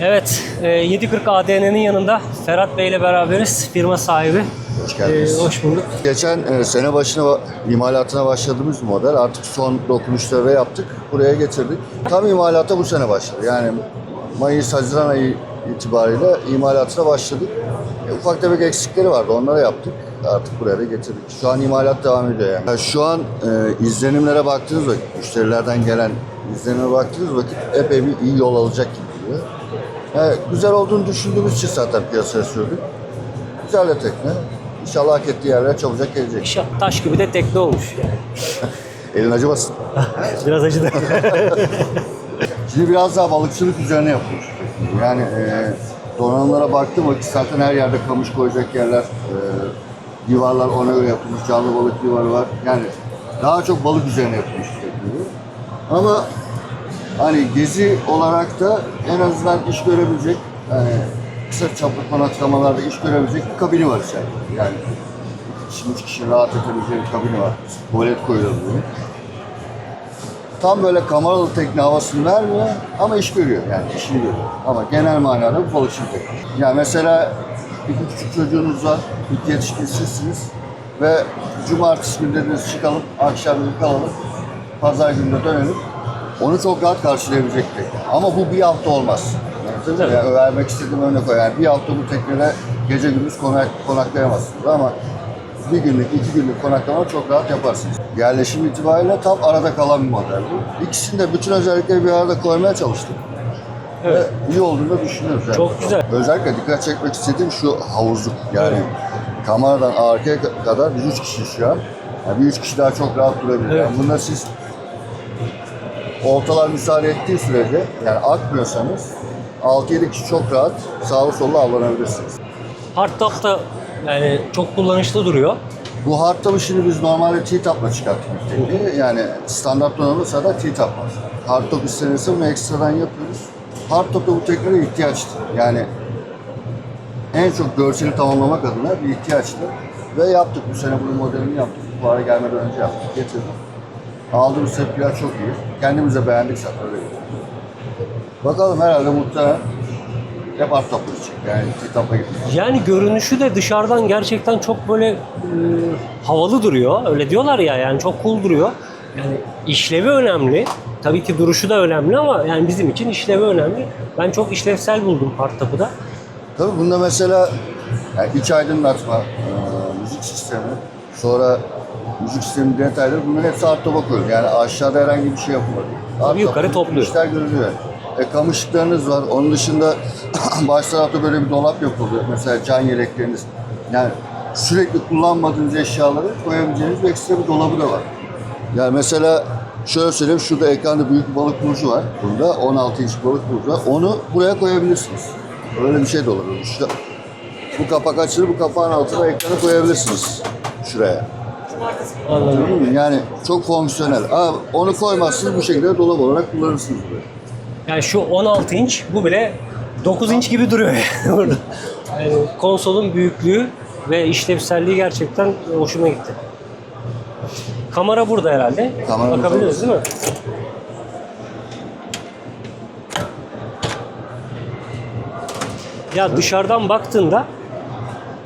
Evet, e, 740 ADN'nin yanında Ferhat Bey ile beraberiz. Firma sahibi. Hoş geldiniz. E, hoş bulduk. Geçen e, sene başına ba- imalatına başladığımız model artık son dokunuşları yaptık. Buraya getirdik. Tam imalata bu sene başladı. Yani Mayıs, Haziran ayı itibariyle imalatına başladık. E, ufak tefek eksikleri vardı. Onları yaptık. Artık buraya da getirdik. Şu an imalat devam ediyor yani. yani şu an e, izlenimlere baktığınız vakit, müşterilerden gelen izlenime baktığınız vakit epey bir iyi yol alacak gibi duruyor. Yani güzel olduğunu düşündüğümüz için zaten piyasaya sürdük. Güzel de tekne. İnşallah hak ettiği yerlere çabucak gelecek. İşte taş gibi de tekne olmuş. Yani. Elin acımasın. Biraz acıdı. Şimdi biraz daha balıkçılık üzerine yapılmış. Yani e, donanımlara baktım vakit zaten her yerde kamış koyacak yerler, e, divarlar ona göre yapılmış, canlı balık divarı var. Yani daha çok balık üzerine yapılmış. Ama hani gezi olarak da en azından iş görebilecek, yani kısa çaplı konaklamalarda iş görebilecek bir kabini var içeride. Yani şimdi üç kişi rahat edebileceği bir kabini var. Tuvalet koyulabiliyor. Tam böyle kameralı tekne havasını vermiyor ama iş görüyor yani işini görüyor. Ama genel manada bir balıkçılık tekne. Yani mesela iki küçük çocuğunuz var, iki yetişkin sizsiniz ve cumartesi günü dediniz çıkalım, akşam kalalım, pazar günü dönelim. Onu çok rahat karşılayabilecek tekne. Ama bu bir hafta olmaz. Yani vermek istediğim örnek o. Yani bir hafta bu teknede gece gündüz konak, konaklayamazsınız ama bir günlük, iki günlük konaklama çok rahat yaparsınız. Yerleşim itibariyle tam arada kalan bir model bu. İkisini de bütün özellikleri bir arada koymaya çalıştık. Evet. Ve iyi olduğunu da düşünüyoruz. Yani. Çok güzel. Özellikle dikkat çekmek istediğim şu havuzluk. Yani kameradan arkaya kadar biz üç kişi şu an. Yani bir üç kişi daha çok rahat durabilir. Evet. Yani bunda siz oltalar müsaade ettiği sürece yani akmıyorsanız 6-7 kişi çok rahat sağlı sollu avlanabilirsiniz. Hardtop da yani çok kullanışlı duruyor. Bu hard top'u şimdi biz normalde T-Top'la çıkarttık tekniği. Yani standart donanımsa da T-Top var. Hard top istenirse bunu ekstradan yapıyoruz. Hard top'ta bu tekneye ihtiyaçtı. Yani en çok görseli tamamlamak adına bir ihtiyaçtı. Ve yaptık. Bu sene bunun modelini yaptık. Bu ara gelmeden önce yaptık. Getirdik. Aldığımız tepkiler çok iyi. Kendimiz de beğendik zaten öyle. Bakalım herhalde muhtemelen hep hard top'la çıkacak. Yani T-Top'la gidecek. Yani görünüşü de dışarıdan gerçekten çok böyle e, havalı duruyor. Öyle diyorlar ya yani çok cool duruyor. Yani işlevi önemli. Tabii ki duruşu da önemli ama yani bizim için işlevi önemli. Ben çok işlevsel buldum hardtop'u da. Tabii bunda mesela yani iç aydınlatma, e, müzik sistemi, sonra müzik sistemi detayları bunların hepsi top'a koyuyor. Yani aşağıda herhangi bir şey yapılmadı. Tabii yukarı topluyor. İşler görülüyor. E, kamışlıklarınız var. Onun dışında baş tarafta böyle bir dolap yapılıyor. Mesela can yelekleriniz. Yani sürekli kullanmadığınız eşyaları koyabileceğiniz bir ekstra bir dolabı da var. Yani mesela şöyle söyleyeyim, şurada ekranda büyük bir balık burcu var. Bunda 16 inç balık burcu var. Onu buraya koyabilirsiniz. Öyle bir şey de olabilir. Şu, bu kapak açılır, bu kapağın altına ekranı koyabilirsiniz. Şuraya. Anladın mı? Yani çok fonksiyonel. Aa, onu koymazsınız bu şekilde dolap olarak kullanırsınız buraya. Yani şu 16 inç bu bile 9 inç gibi duruyor yani burada. Yani konsolun büyüklüğü ve işlevselliği gerçekten hoşuma gitti. Kamera burada herhalde. Kameramız Bakabiliriz değil mi? Ya dışarıdan baktığında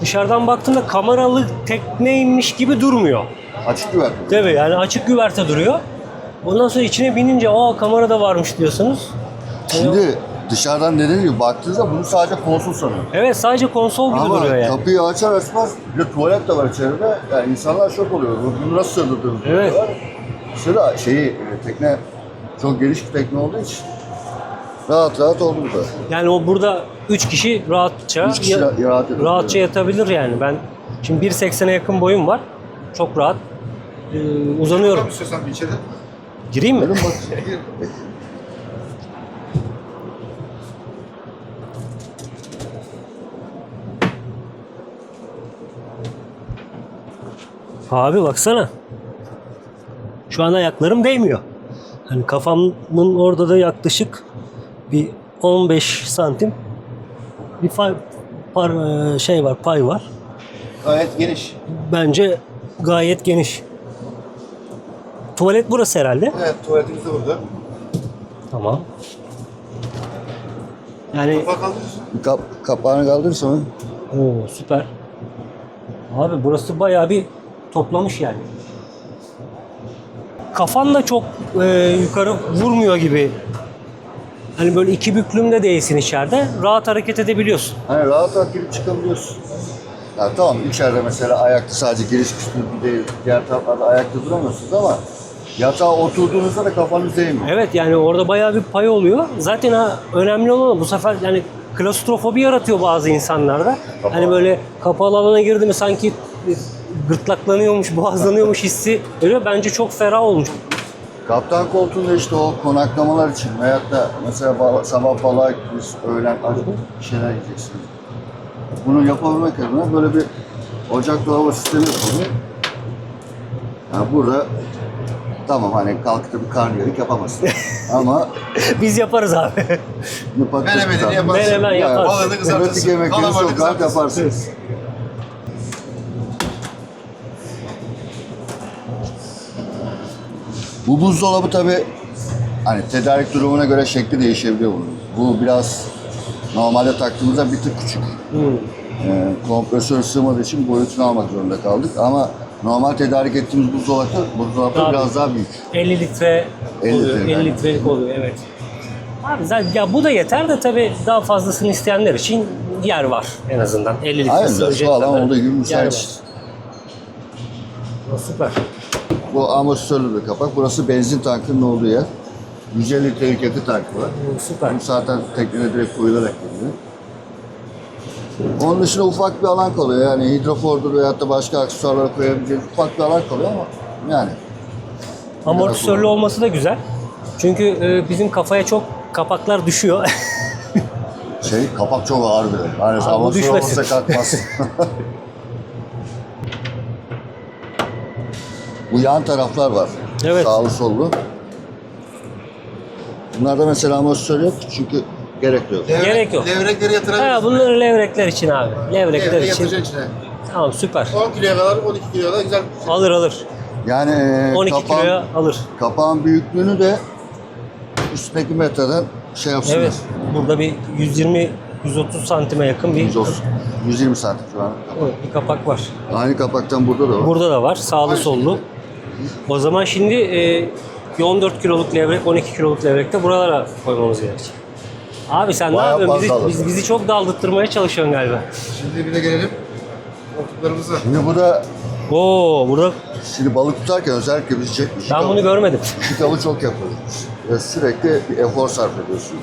dışarıdan baktığında kameralı tekneymiş gibi durmuyor. Açık güven. Değil mi? Yani açık güverte duruyor. Ondan sonra içine binince aa kamera da varmış diyorsunuz. Şimdi dışarıdan dediğim gibi baktığınızda bunu sadece konsol sanıyor. Evet sadece konsol gibi Ama duruyor yani. kapıyı açar açmaz bir tuvalet de var içeride. Yani insanlar şok oluyor. Bunu nasıl sığdırdınız? Evet. Şurada şeyi tekne çok geniş bir tekne olduğu için rahat rahat oldu burada. Yani o burada 3 kişi rahatça Üç kişi ya- ra- rahat rahatça yatabilir yani. Ben şimdi 1.80'e yakın boyum var. Çok rahat ee, uzanıyorum. İstiyorsan bir içeri. Gireyim mi? Benim bak Abi baksana. Şu an ayaklarım değmiyor. Hani kafamın orada da yaklaşık bir 15 santim bir fay, par, e, şey var, pay var. Gayet geniş. Bence gayet geniş. Tuvalet burası herhalde. Evet tuvaletimiz de burada. Tamam. Yani Bir kap, kapağını kaldırırsa mı? Oo süper. Abi burası bayağı bir toplamış yani. Kafan da çok e, yukarı vurmuyor gibi. Hani böyle iki büklümde değilsin içeride. Rahat hareket edebiliyorsun. Hani rahat rahat girip çıkabiliyorsun. Ya tamam içeride mesela ayakta sadece giriş kısmı bir değil, diğer taraflarda ayakta duramıyorsunuz ama yatağa oturduğunuzda da kafanız değmiyor. Evet yani orada bayağı bir pay oluyor. Zaten ha, önemli olan bu sefer yani klostrofobi yaratıyor bazı insanlarda. Kapalı. Hani böyle kapalı alana girdi mi sanki gırtlaklanıyormuş, boğazlanıyormuş hissi veriyor. Bence çok ferah olmuş. Kaptan koltuğunda işte o konaklamalar için veyahut da mesela sabah balığa gittiniz, öğlen acık bir şeyler yiyeceksiniz. Bunu yapabilmek adına böyle bir ocak dolaba sistemi yapılıyor. Yani burada tamam hani kalkıp da bir karnıyarık yapamazsın. Ama Biz yaparız abi. Menemenini yaparsın. Menemen Yani yaparsın. Balığını kızartırsın. Erotik yemekleri Kalamarını kızartırsın. yaparsınız. Bu buzdolabı tabi hani tedarik durumuna göre şekli değişebiliyor bunun. Bu biraz normalde taktığımızda bir tık küçük. Hmm. Ee, kompresör sığmadığı için boyutunu almak zorunda kaldık ama normal tedarik ettiğimiz buzdolabı, buzdolabı Daha biraz daha büyük. 50 litre 50 oluyor. litre, 50 aynen. litrelik oluyor evet. Abi zaten ya bu da yeter de tabii daha fazlasını isteyenler için yer var en azından. 50 litre Aynen, sığacak şu alan olduğu gibi müsait. Süper. Bu amortisörlü bir kapak. Burası benzin tankının olduğu yer. 150 litrelik yakıt tankı var. Süper. Bu zaten teknede direkt koyularak geliyor. Onun dışında ufak bir alan kalıyor. Yani hidrofordur veyahut da başka aksesuarları koyabileceğiniz ufak bir alan kalıyor ama yani Amortisörlü olması da güzel. Çünkü e, bizim kafaya çok kapaklar düşüyor. şey kapak çok ağır bir. Yani amortisör düşmesin. olmasa kalkmaz. Bu yan taraflar var. Evet. Sağlı sollu. Bunlarda mesela amortisör yok çünkü gerek yok. Levrek, Gerek yok. Levrekleri yatırabilirsin. ha, bunları levrekler için abi. Levrekler için. yatıracaksın içine. Tamam süper. 10 kiloya kadar, 12 kiloya kadar güzel bir şey. Alır alır. Yani e, 12 kapağın- kiloya alır. Kapağın büyüklüğünü de üstündeki metreden şey yapsınlar. Evet. Burada bir 120 130 santime yakın bir, 130, 120 santim şu an. Evet, bir kapak var. Aynı kapaktan burada da var. Burada da var. Sağlı sollu. O zaman şimdi e, bir 14 kiloluk levrek, 12 kiloluk levrek de buralara koymamız gerekecek. Abi sen Bayağı ne yapıyorsun? Bizi, biz, bizi çok daldırttırmaya çalışıyorsun galiba. Şimdi bir de gelelim koltuklarımıza. Şimdi bu da Oo, burada şimdi balık tutarken özellikle biz çekmiş. ben bunu görmedim. Şikalı çok yapıyoruz. Ve sürekli bir efor sarf ediyorsun.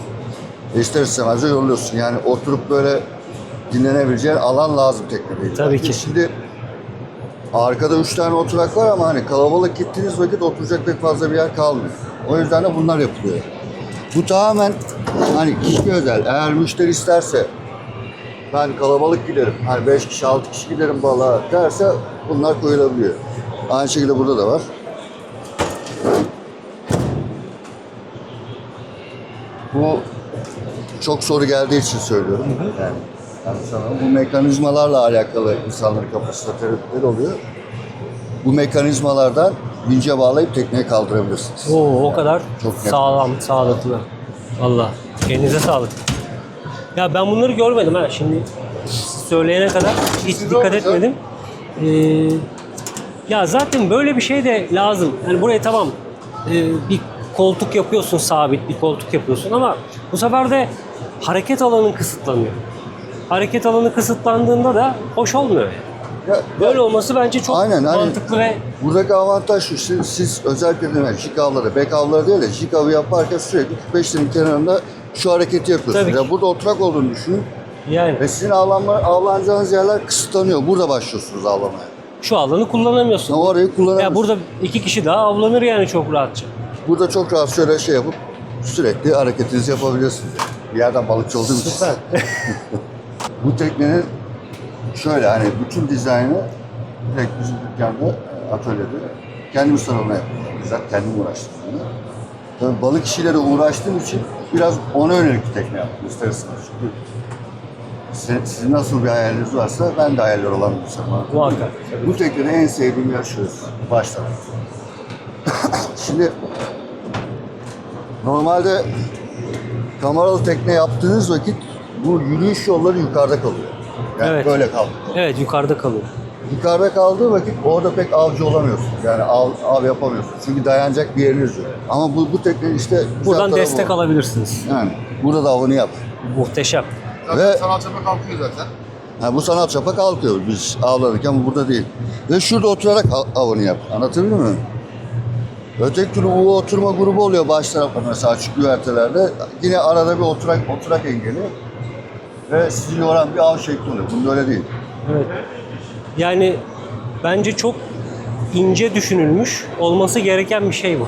E ister istemez de yoruluyorsun. Yani oturup böyle dinlenebileceğin alan lazım teknede. Tabii ki. Şimdi arkada üç tane oturak var ama hani kalabalık gittiğiniz vakit oturacak pek fazla bir yer kalmıyor. O yüzden de bunlar yapılıyor. Bu tamamen hani kişi özel. Eğer müşteri isterse ben kalabalık giderim, hani 5 kişi 6 kişi giderim balığa derse bunlar koyulabiliyor. Aynı şekilde burada da var. Bu çok soru geldiği için söylüyorum. Yani, yani sana bu mekanizmalarla alakalı insanların kafasında tereddütler oluyor. Bu mekanizmalardan vince bağlayıp tekneye kaldırabilirsiniz. Oo, o kadar çok net. sağlam, sağlıklı. Valla. Elinize sağlık. Ya ben bunları görmedim ha. Şimdi söyleyene kadar hiç Siz dikkat etmedim. Ee, ya zaten böyle bir şey de lazım. Yani buraya tamam e, bir koltuk yapıyorsun sabit bir koltuk yapıyorsun ama bu sefer de hareket alanın kısıtlanıyor. Hareket alanı kısıtlandığında da hoş olmuyor. yani. Ya, Böyle olması bence çok Aynen, hani- mantıklı ve Buradaki avantaj şu, siz, siz özellikle demek jig avları, bek avları değil de jig avı yaparken sürekli 45 lirin kenarında şu hareketi yapıyorsunuz. Ya burada oturak olduğunu düşünün yani ve sizin avlanma, avlanacağınız yerler kısıtlanıyor. Burada başlıyorsunuz avlamaya. şu alanı kullanamıyorsun. Ya orayı kullanamıyorsunuz. Ya burada iki kişi daha avlanır yani çok rahatça. Burada çok rahat şöyle şey yapıp sürekli hareketinizi yapabiliyorsunuz. Bir yerden balıkçı olduğum için. Bu teknenin şöyle hani bütün dizaynı direkt bizim dükkanda, e, atölyede kendimiz tarafına yapıyoruz. Bizzat kendim uğraştım. bununla. Tabii balık işiyle uğraştığım için biraz ona yönelik bir tekne yaptım isterseniz. Çünkü sizin, sizin nasıl bir hayaliniz varsa ben de hayaller olan bir insanım. Muhakkak. Bu teknede en sevdiğim yer şurası. Baştan. Şimdi normalde kameralı tekne yaptığınız vakit bu yürüyüş yolları yukarıda kalıyor. Yani Evet. böyle kaldı. Evet yukarıda kalıyor. Yukarıda kaldığı vakit orada pek avcı olamıyorsun. Yani av, av yapamıyorsun. Çünkü dayanacak bir yeriniz yok. Ama bu, bu tekne işte Buradan destek o. alabilirsiniz. Yani burada da avını yap. Muhteşem. Zaten Ve- sanat çapa kalkıyor zaten. Ha, bu sanat çapa kalkıyor biz avlanırken burada değil. Ve şurada oturarak av- avını yap. Anlatabildim mi? Öteki türlü U oturma grubu oluyor baş tarafta mesela açık güvertelerde. Yine arada bir oturak oturak engeli ve sizi yoran bir av şekli oluyor. Bunda öyle değil. Evet. Yani bence çok ince düşünülmüş olması gereken bir şey bu.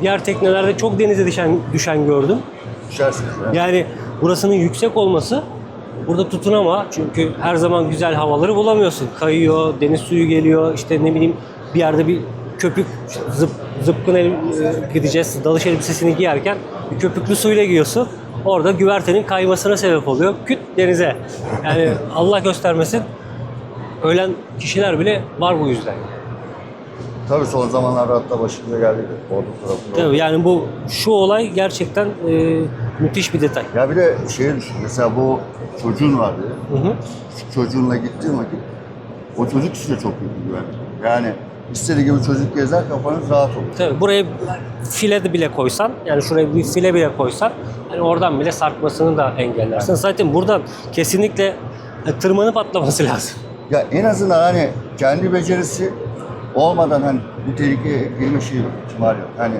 Diğer teknelerde çok denize düşen, düşen gördüm. Düşersiniz. Yani. Yani burasının yüksek olması burada tutunama çünkü her zaman güzel havaları bulamıyorsun. Kayıyor, deniz suyu geliyor, işte ne bileyim bir yerde bir köpük zıp, zıpkın el, e, gideceğiz dalış elbisesini giyerken köpüklü suyla giyiyorsun. Orada güvertenin kaymasına sebep oluyor. Küt denize. Yani Allah göstermesin ölen kişiler bile var bu yüzden. Tabii son zamanlarda hatta başımıza geldi. Ordu tarafında. Tabii yani bu şu olay gerçekten e, müthiş bir detay. Ya bir de düşün. Mesela bu çocuğun vardı. Hı hı. Şu çocuğunla gittiğim vakit o çocuk size çok büyük bir güven. Yani istediği gibi çocuk gezer kafanız rahat olur. Tabii buraya file de bile koysan, yani şuraya bir file bile koysan, hani oradan bile sarkmasını da engellersin. Zaten buradan kesinlikle e, tırmanıp atlaması lazım. Ya en azından hani kendi becerisi olmadan hani bir tehlikeye girme şeyi yok, ihtimali yok. Hani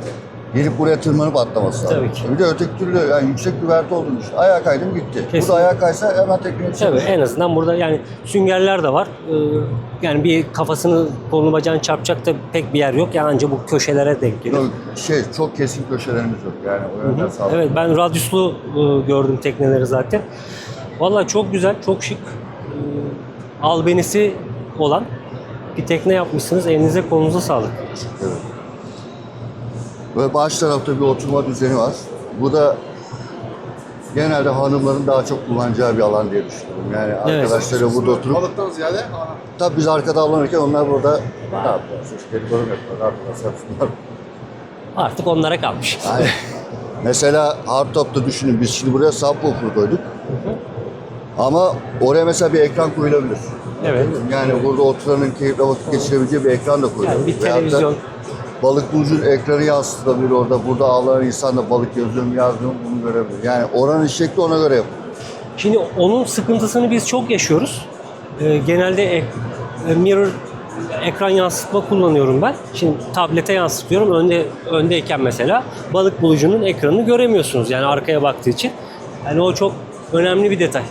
gelip buraya tırmanıp atlaması lazım. Tabii ki. Bir de öteki türlü yani yüksek güverte olduğunu düşün. Ayağa kaydım gitti. Bu Kesin. da ayağa kaysa hemen tekneye Tabii en azından burada yani süngerler de var. Ee, yani bir kafasını kolunu bacağını çarpacak da pek bir yer yok. Yani ancak bu köşelere denk geliyor. Yok, Şey çok kesin köşelerimiz yok yani o yönden sağlıklı. Evet ben radyuslu e, gördüm tekneleri zaten. Vallahi çok güzel, çok şık. E, albenisi olan bir tekne yapmışsınız. Elinize kolunuza sağlık. Evet. Ve baş tarafta bir oturma düzeni var. Bu da genelde hanımların daha çok kullanacağı bir alan diye düşünüyorum. Yani Evet. arkadaşları burada oturup Balıktan ziyade ana. Tabii biz arkada avlanırken onlar burada ne yapıyorlar? Dedikodu mu yapıyorlar? Yapsınlar. Artık onlara kalmış. Yani mesela hardtop'ta düşünün biz şimdi buraya subwoofer koyduk. Ama oraya mesela bir ekran koyulabilir. Evet. Yani burada oturanın keyifle vakit geçirebileceği bir ekran da koyulabilir. Yani bir televizyon. Balık bulucu ekranı yansıtılabilir orada. Burada avlanan insan da balık mu yazmıyor bunu görebilir. Yani oranın şekli ona göre yapılıyor. Şimdi onun sıkıntısını biz çok yaşıyoruz. Ee, genelde ek- e, mirror ekran yansıtma kullanıyorum ben. Şimdi tablete yansıtıyorum. Önde öndeyken mesela balık bulucunun ekranını göremiyorsunuz. Yani arkaya baktığı için. Yani o çok önemli bir detay.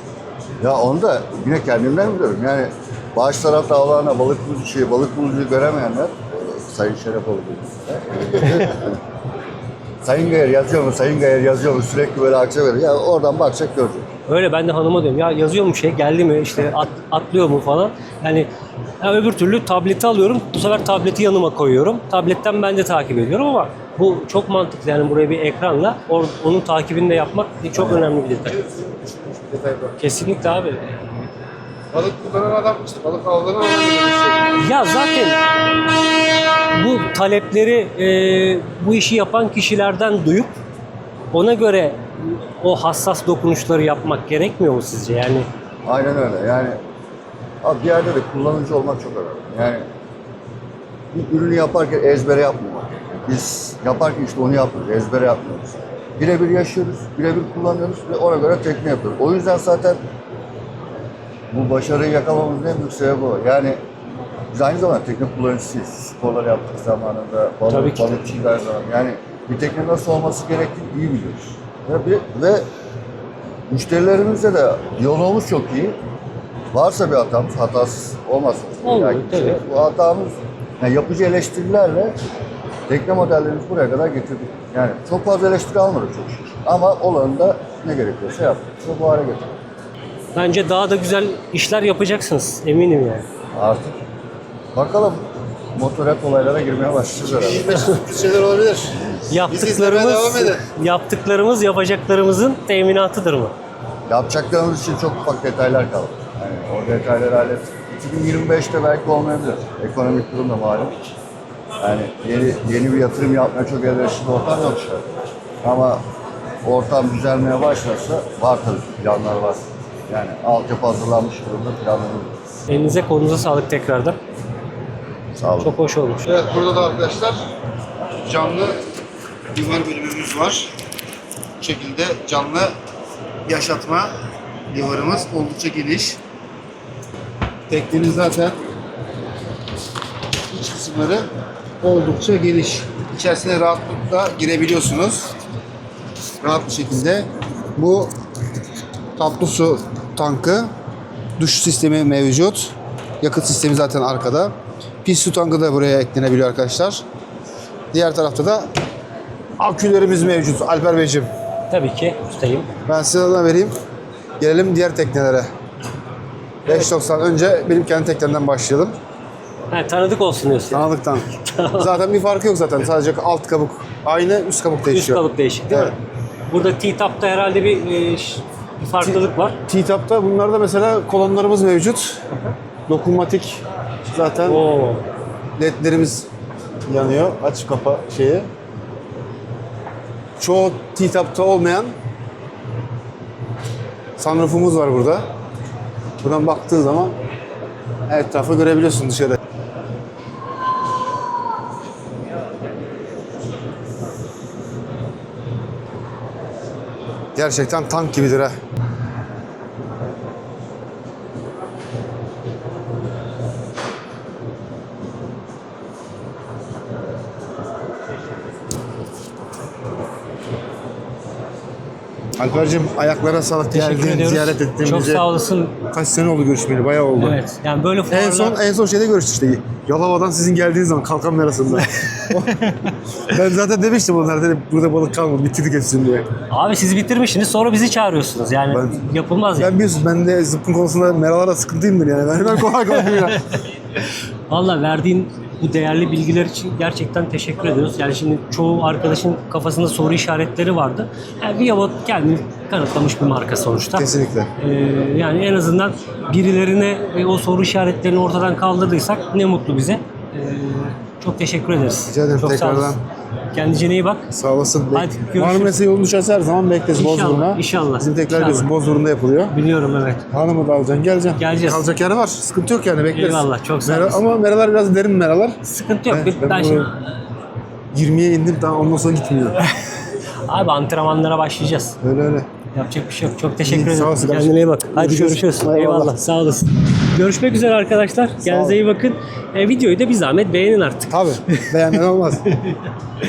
Ya onu da yine kendimden biliyorum. Yani baş tarafta avlanan balık bulucu şey, balık bulucuyu göremeyenler Sayın Şerefoğlu gibi. Sayın Gayer yazıyor mu? Sayın Gayer yazıyor mu? Sürekli böyle akça veriyor. Ya oradan bakacak görecek. Öyle ben de hanıma diyorum ya yazıyor mu şey geldi mi işte at- atlıyor mu falan. Yani ya öbür türlü tableti alıyorum. Bu sefer tableti yanıma koyuyorum. Tabletten ben de takip ediyorum ama bu çok mantıklı yani buraya bir ekranla or- onun takibini de yapmak çok önemli bir detay. Kesinlikle abi. Balık kullanan adam işte balık avlanan adam şey. Ya zaten bu talepleri e, bu işi yapan kişilerden duyup ona göre o hassas dokunuşları yapmak gerekmiyor mu sizce? Yani Aynen öyle. Yani abi bir yerde de kullanıcı olmak çok önemli. Yani bir ürünü yaparken ezbere yapmamak. Biz yaparken işte onu yapmıyoruz. Ezbere yapmıyoruz. Birebir yaşıyoruz, birebir kullanıyoruz ve ona göre tekne yapıyoruz. O yüzden zaten bu başarıyı yakalamamızın en büyük sebebi o. Yani biz aynı zamanda tekne kullanıcısıyız. Sporlar yaptık zamanında, balık, her zaman. Yani bir tekne nasıl olması gerektiğini iyi biliyoruz. Ve, bir- ve müşterilerimizle de yolumuz çok iyi. Varsa bir hatamız, hatasız olmasın. Yani tabii. Bu hatamız yani yapıcı eleştirilerle tekne modellerimizi buraya kadar getirdik. Yani çok fazla eleştiri almadık çok şükür. Ama olanında ne gerekiyorsa yaptık. Bu hale getirdik. Bence daha da güzel işler yapacaksınız eminim yani. Artık bakalım motoret olaylara girmeye başlayacağız herhalde. 25 sürpriz şeyler olabilir. Yaptıklarımız, devam edin. yaptıklarımız yapacaklarımızın teminatıdır mı? Yapacaklarımız için çok ufak detaylar kaldı. Yani o detayları hallet. 2025'te belki olmayabilir. Ekonomik durum da malum. Yani yeni, yeni bir yatırım yapmaya çok elverişli bir ortam yok şu an. Ama ortam düzelmeye başlarsa var tabii planlar var. Yani altyapı hazırlanmış durumda planlarımız var. Elinize kolunuza sağlık tekrardan. Sağ olun. Çok hoş olmuş. Evet burada da arkadaşlar canlı divar bölümümüz var. Bu şekilde canlı yaşatma divarımız oldukça geniş. Teknenin zaten iç kısımları oldukça geniş. İçerisine rahatlıkla girebiliyorsunuz. Rahat bir şekilde. Bu tatlı su tankı, duş sistemi mevcut. Yakıt sistemi zaten arkada. Pis su tankı da buraya eklenebiliyor arkadaşlar. Diğer tarafta da akülerimiz mevcut Alper Beyciğim. Tabii ki ustayım. Ben size de vereyim. Gelelim diğer teknelere. 5.90 önce benim kendi teknemden başlayalım. Ha, tanıdık olsun diyorsun. Tanıdıktan. zaten bir farkı yok zaten. Sadece alt kabuk aynı, üst kabuk Üst değişiyor. kalıp değişik değil Evet. mi? Burada T-Tap'ta herhalde bir, e, farklılık var. T-Tap'ta bunlarda mesela kolonlarımız mevcut. Dokunmatik zaten Oo. ledlerimiz yanıyor. Aç kapa şeyi. Çoğu T-Tap'ta olmayan sunroofumuz var burada. Buradan baktığın zaman etrafı görebiliyorsun dışarı. Gerçekten tank gibidir ha. Alper'cim ayaklara sağlık Teşekkür geldin, ediyoruz. ziyaret ettin Çok bizi. sağ olasın. Kaç sene oldu görüşmeyeli? Bayağı oldu. Evet. Yani böyle fuarlar... En son en son şeyde görüştük işte. Yalova'dan sizin geldiğiniz zaman Kalkan Merası'nda. ben zaten demiştim onlar dedim burada balık kalmadı bitirdik hepsini diye. Abi siz bitirmişsiniz sonra bizi çağırıyorsunuz. Yani Ben- yapılmaz ya. Ben biliyorsun ben de zıpkın konusunda meralara sıkıntıyımdır yani. Ben, ben kolay kolay. Valla verdiğin bu değerli bilgiler için gerçekten teşekkür ediyoruz. Yani şimdi çoğu arkadaşın kafasında soru işaretleri vardı. Yani Viyavot kendini kanıtlamış bir marka sonuçta. Kesinlikle. Ee, yani en azından birilerine e, o soru işaretlerini ortadan kaldırdıysak ne mutlu bize. Ee, çok teşekkür ederiz. Rica ederim, çok sağ tekrardan. olasın. Kendine iyi bak. Sağ olasın. Hadi, görüşürüz. mı mesele yolun düşerse her zaman bekleriz İnşallah, Bozburun'a. inşallah, Bizim tekrar inşallah. biliyorsun Bozburun'da yapılıyor. Biliyorum evet. Hanımı da alacaksın, geleceksin. Geleceğiz. Kalacak yer var. Sıkıntı yok yani bekleriz. Eyvallah, çok sağ Mera- olasın. Ama meralar biraz derin meralar. Sıkıntı yok. Ben, Ben, ben şimdi, bunu 20'ye indim daha ondan sonra gitmiyor. abi antrenmanlara başlayacağız. öyle öyle. Yapacak bir şey yok. Çok teşekkür İyi, sağ ederim. olasın. Kendine iyi bak. Hadi Görüşürüz. görüşürüz. Eyvallah. Eyvallah. Sağ olasın. Görüşmek üzere arkadaşlar. Kendinize iyi bakın. E, videoyu da bir zahmet beğenin artık. Tabii. Beğenmen olmaz.